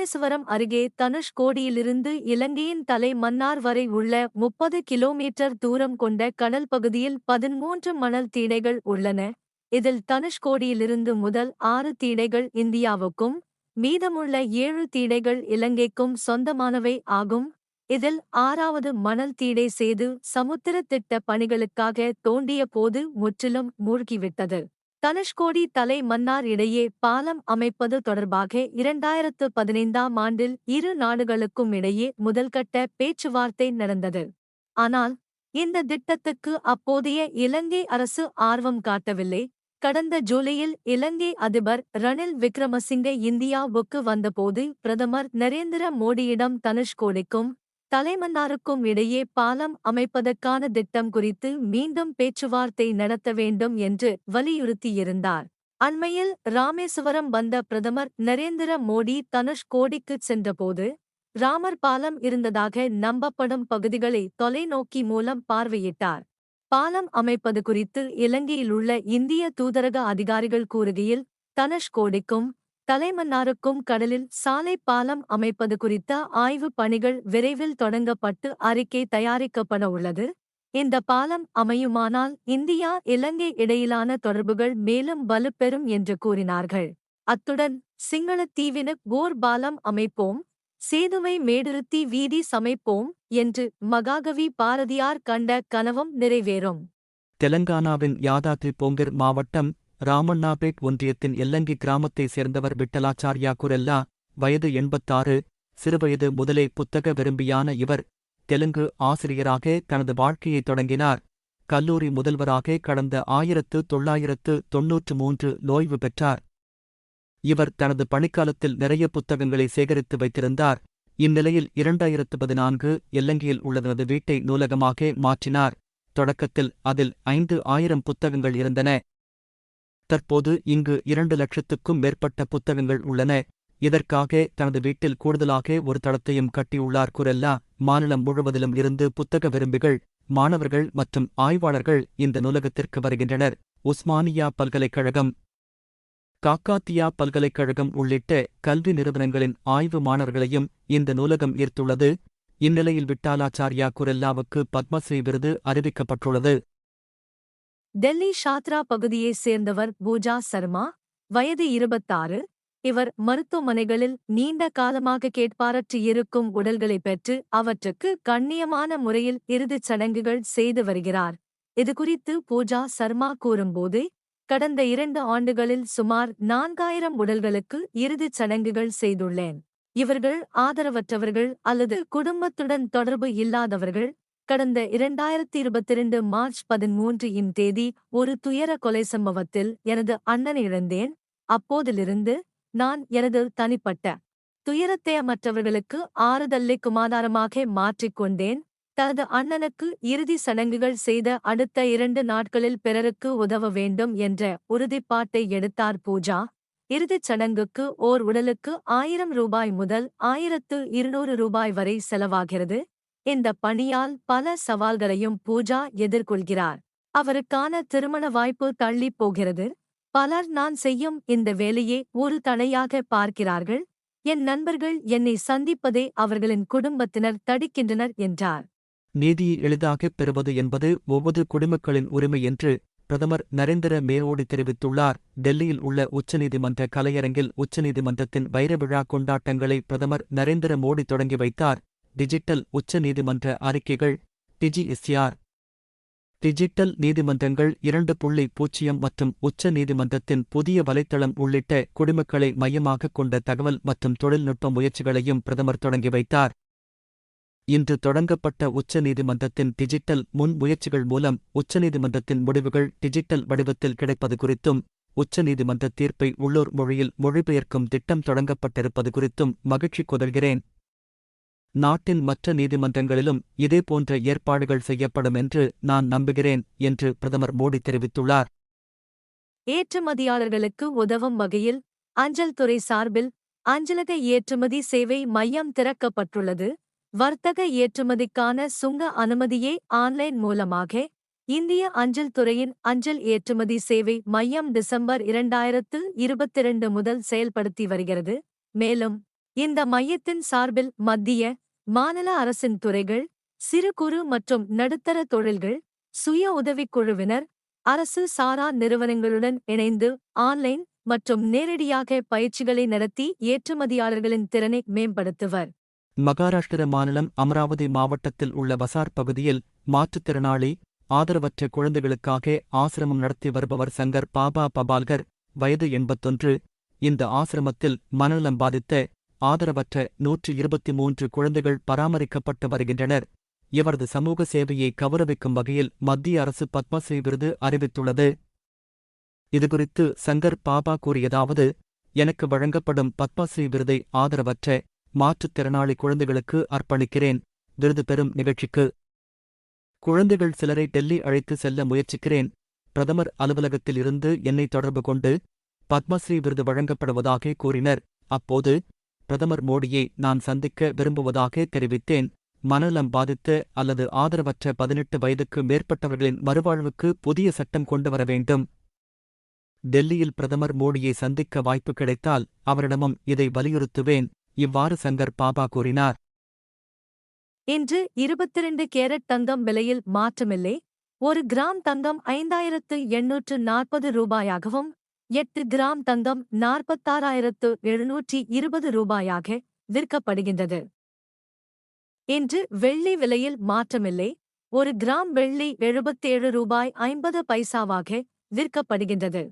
ராமேஸ்வரம் அருகே தனுஷ்கோடியிலிருந்து இலங்கையின் தலை மன்னார் வரை உள்ள முப்பது கிலோமீட்டர் தூரம் கொண்ட கடல் பகுதியில் பதிமூன்று மணல் தீடைகள் உள்ளன. இதில் தனுஷ்கோடியிலிருந்து முதல் ஆறு தீடைகள் இந்தியாவுக்கும் மீதமுள்ள ஏழு தீடைகள் இலங்கைக்கும் சொந்தமானவை ஆகும். இதில் ஆறாவது மணல் தீடை செய்து சமுத்திர திட்ட பணிகளுக்காக தோண்டிய போது முற்றிலும் மூழ்கிவிட்டது. தனுஷ்கோடி தலை மன்னார் இடையே பாலம் அமைப்பது தொடர்பாக இரண்டாயிரத்து பதினைந்தாம் ஆண்டில் இரு நாடுகளுக்கும் இடையே முதல்கட்ட பேச்சுவார்த்தை நடந்தது. ஆனால் இந்த திட்டத்துக்கு அப்போதைய இலங்கை அரசு ஆர்வம் காட்டவில்லை. கடந்த ஜூலையில் இலங்கை அதிபர் ரணில் விக்ரமசிங்கே இந்தியாவுக்கு வந்தபோது பிரதமர் நரேந்திர மோடியிடம் தனுஷ்கோடிக்கும் தலைமன்னாருக்கும் இடையே பாலம் அமைப்பதற்கான திட்டம் குறித்து மீண்டும் பேச்சுவார்த்தை நடத்த வேண்டும் என்று வலியுறுத்தியிருந்தார். அண்மையில் ராமேசுவரம் வந்த பிரதமர் நரேந்திர மோடி தனுஷ்கோடிக்கு சென்றபோது ராமர் பாலம் இருந்ததாக நம்பப்படும் பகுதிகளை தொலைநோக்கி மூலம் பார்வையிட்டார். பாலம் அமைப்பது குறித்து இலங்கையில் உள்ள இந்திய தூதரக அதிகாரிகள் கூறுகையில் தனுஷ்கோடிக்கும் தலைமன்னாருக்கும் கடலில் சாலை பாலம் அமைப்பது குறித்த ஆய்வுப் பணிகள் விரைவில் தொடங்கப்பட்டு அறிக்கை தயாரிக்கப்பட உள்ளது. இந்த பாலம் அமையுமானால் இந்தியா இலங்கை இடையிலான தொடர்புகள் மேலும் வலுப்பெறும் என்று கூறினார்கள். அத்துடன் சிங்களத்தீவின போர் பாலம் அமைப்போம் சேதுமை மேடிருத்தி வீதி சமைப்போம் என்று மகாகவி பாரதியார் கண்ட கனவும் நிறைவேறும். தெலங்கானாவின் யாதாத்ரி போங்கர் மாவட்டம் ராமண்ணாபேட் ஒன்றியத்தின் எல்லங்கி கிராமத்தைச் சேர்ந்தவர் விட்டலாச்சாரியா குரெல்லா வயது எண்பத்தாறு சிறுவயது முதலே புத்தக விரும்பியான இவர். தெலுங்கு ஆசிரியராக தனது வாழ்க்கையை தொடங்கினார். கல்லூரி முதல்வராக கடந்த ஆயிரத்து தொள்ளாயிரத்து தொன்னூற்று மூன்று நோய்வு பெற்றார். இவர் தனது பணிக்காலத்தில் நிறைய புத்தகங்களை சேகரித்து வைத்திருந்தார். இந்நிலையில் இரண்டாயிரத்து பதினான்கு எல்லங்கியில் உள்ள தனது வீட்டை நூலகமாக மாற்றினார். தொடக்கத்தில் அதில் ஐந்து ஆயிரம் புத்தகங்கள் இருந்தன. தற்போது இங்கு இரண்டு லட்சத்துக்கும் மேற்பட்ட புத்தகங்கள் உள்ளன. இதற்காக தனது வீட்டில் கூடுதலாக ஒரு தளத்தையும் கட்டியுள்ளார். குரெல்லா மாநிலம் முழுவதிலும் இருந்து புத்தக விரும்பிகள் மாணவர்கள் மற்றும் ஆய்வாளர்கள் இந்த நூலகத்திற்கு வருகின்றனர். உஸ்மானியா பல்கலைக்கழகம். காக்காத்தியா பல்கலைக்கழகம் உள்ளிட்ட கல்வி நிறுவனங்களின் ஆய்வு மாணவர்களையும் இந்த நூலகம் ஈர்த்துள்ளது. இந்நிலையில் விட்டாலாச்சாரியா குரெல்லாவுக்கு பத்மஸ்ரீ விருது அறிவிக்கப்பட்டுள்ளது. டெல்லி ஷாத்ரா பகுதியைச் சேர்ந்தவர் பூஜா சர்மா வயது இருபத்தாறு. இவர் மருத்துவமனைகளில் நீண்ட காலமாக கேட்பாரற்று இருக்கும் உடல்களை பெற்று அவற்றுக்கு கண்ணியமான முறையில் இறுதிச் சடங்குகள் செய்து வருகிறார். இதுகுறித்து பூஜா சர்மா கூறும்போது கடந்த இரண்டு ஆண்டுகளில் சுமார் நான்காயிரம் உடல்களுக்கு இறுதிச் சடங்குகள் செய்துள்ளேன். இவர்கள் ஆதரவற்றவர்கள் அல்லது குடும்பத்துடன் தொடர்பு இல்லாதவர்கள் கடந்த இரண்டாயிரத்தி இருபத்திரண்டு மார்ச் பதிமூன்று இம் தேதி ஒரு துயர கொலை சம்பவத்தில் எனது அண்ணனை இழந்தேன் அப்போதிலிருந்து நான் எனது தனிப்பட்ட துயரத்தை மற்றவர்களுக்கு ஆறுதல்லை குமாதாரமாக மாற்றிக்கொண்டேன் தனது அண்ணனுக்கு இறுதி சடங்குகள் செய்த அடுத்த இரண்டு நாட்களில் பிறருக்கு உதவ வேண்டும் என்ற உறுதிப்பாட்டை எடுத்தார் பூஜா. இறுதிச் சடங்குக்கு ஓர் உடலுக்கு ஆயிரம் ரூபாய் முதல் ஆயிரத்து இருநூறு ரூபாய் வரை செலவாகிறது. இந்த பணியால் பல சவால்களையும் பூஜா எதிர்கொள்கிறார். அவருக்கான திருமண வாய்ப்பு தள்ளிப் போகிறது. பலர் நான் செய்யும் இந்த வேலையை ஒரு தடையாக பார்க்கிறார்கள். என் நண்பர்கள் என்னை சந்திப்பதை அவர்களின் குடும்பத்தினர் தடுக்கின்றனர் என்றார். நீதியை எளிதாகப் பெறுவது என்பது ஒவ்வொரு குடிமக்களின் உரிமை என்று பிரதமர் நரேந்திர மேலோடு தெரிவித்துள்ளார். டெல்லியில் உள்ள உச்சநீதிமன்ற கலையரங்கில் உச்சநீதிமன்றத்தின் வைர விழா கொண்டாட்டங்களை பிரதமர் நரேந்திர மோடி தொடங்கி வைத்தார். டிஜிட்டல் உச்ச நீதிமன்ற அறிக்கைகள் டிஜிஎஸ்ஆர் டிஜிட்டல் நீதிமன்றங்கள் இரண்டு புள்ளி பூஜ்ஜியம் மற்றும் உச்ச நீதிமன்றத்தின் புதிய வலைத்தளம் உள்ளிட்ட குடிமக்களை மையமாகக் கொண்ட தகவல் மற்றும் தொழில்நுட்ப முயற்சிகளையும் பிரதமர் தொடங்கி வைத்தார். இன்று தொடங்கப்பட்ட உச்ச நீதிமன்றத்தின் டிஜிட்டல் முன் முயற்சிகள் மூலம் உச்சநீதிமன்றத்தின் முடிவுகள் டிஜிட்டல் வடிவத்தில் கிடைப்பது குறித்தும் உச்ச நீதிமன்ற தீர்ப்பை உள்ளூர் மொழியில் மொழிபெயர்க்கும் திட்டம் தொடங்கப்பட்டிருப்பது குறித்தும் மகிழ்ச்சி கொதல்கிறேன் நாட்டின் மற்ற நீதிமன்றங்களிலும் இதேபோன்ற ஏற்பாடுகள் செய்யப்படும் என்று நான் நம்புகிறேன் என்று பிரதமர் மோடி தெரிவித்துள்ளார். ஏற்றுமதியாளர்களுக்கு உதவும் வகையில் அஞ்சல் துறை சார்பில் அஞ்சலக ஏற்றுமதி சேவை மையம் திறக்கப்பட்டுள்ளது. வர்த்தக ஏற்றுமதிக்கான சுங்க அனுமதியை ஆன்லைன் மூலமாக இந்திய அஞ்சல் துறையின் அஞ்சல் ஏற்றுமதி சேவை மையம் டிசம்பர் இரண்டாயிரத்து இருபத்திரண்டு முதல் செயல்படுத்தி வருகிறது. மேலும் இந்த மையத்தின் சார்பில் மத்திய மாநில அரசின் துறைகள் சிறு குறு மற்றும் நடுத்தர தொழில்கள் சுய உதவிக் குழுவினர் அரசு சாரா நிறுவனங்களுடன் இணைந்து ஆன்லைன் மற்றும் நேரடியாக பயிற்சிகளை நடத்தி ஏற்றுமதியாளர்களின் திறனை மேம்படுத்துவர். மகாராஷ்டிர மாநிலம் அமராவதி மாவட்டத்தில் உள்ள வசார் பகுதியில் மாற்றுத்திறனாளி ஆதரவற்ற குழந்தைகளுக்காக ஆசிரமம் நடத்தி வருபவர் சங்கர் பாபா பபால்கர் வயது எண்பத்தொன்று. இந்த ஆசிரமத்தில் மனநலம் பாதித்த ஆதரவற்ற நூற்று இருபத்தி மூன்று குழந்தைகள் பராமரிக்கப்பட்டு வருகின்றனர். இவரது சமூக சேவையை கௌரவிக்கும் வகையில் மத்திய அரசு பத்மஸ்ரீ விருது அறிவித்துள்ளது. இதுகுறித்து சங்கர் பாபா கூறியதாவது எனக்கு வழங்கப்படும் பத்மஸ்ரீ விருதை ஆதரவற்ற மாற்றுத்திறனாளி குழந்தைகளுக்கு அர்ப்பணிக்கிறேன். விருது பெறும் நிகழ்ச்சிக்கு குழந்தைகள் சிலரை டெல்லி அழைத்து செல்ல முயற்சிக்கிறேன். பிரதமர் அலுவலகத்தில் இருந்து என்னை தொடர்பு கொண்டு பத்மஸ்ரீ விருது வழங்கப்படுவதாக கூறினர். அப்போது பிரதமர் மோடியை நான் சந்திக்க விரும்புவதாக தெரிவித்தேன். மனநலம் பாதித்த அல்லது ஆதரவற்ற பதினெட்டு வயதுக்கு மேற்பட்டவர்களின் மறுவாழ்வுக்கு புதிய சட்டம் கொண்டு வர வேண்டும். டெல்லியில் பிரதமர் மோடியை சந்திக்க வாய்ப்பு கிடைத்தால் அவரிடமும் இதை வலியுறுத்துவேன் இவ்வாறு சங்கர் பாபா கூறினார். இன்று இருபத்திரண்டு கேரட் தங்கம் விலையில் மாற்றமில்லை. ஒரு கிராம் தங்கம் ஐந்தாயிரத்து எண்ணூற்று நாற்பது ரூபாயாகவும் எட்டு கிராம் தங்கம் நாற்பத்தாறாயிரத்து எழுநூற்றி இருபது ரூபாயாக விற்கப்படுகின்றது. இன்று வெள்ளி விலையில் மாற்றமில்லை. ஒரு கிராம் வெள்ளி எழுபத்தேழு ரூபாய் ஐம்பது பைசாவாக விற்கப்படுகின்றது.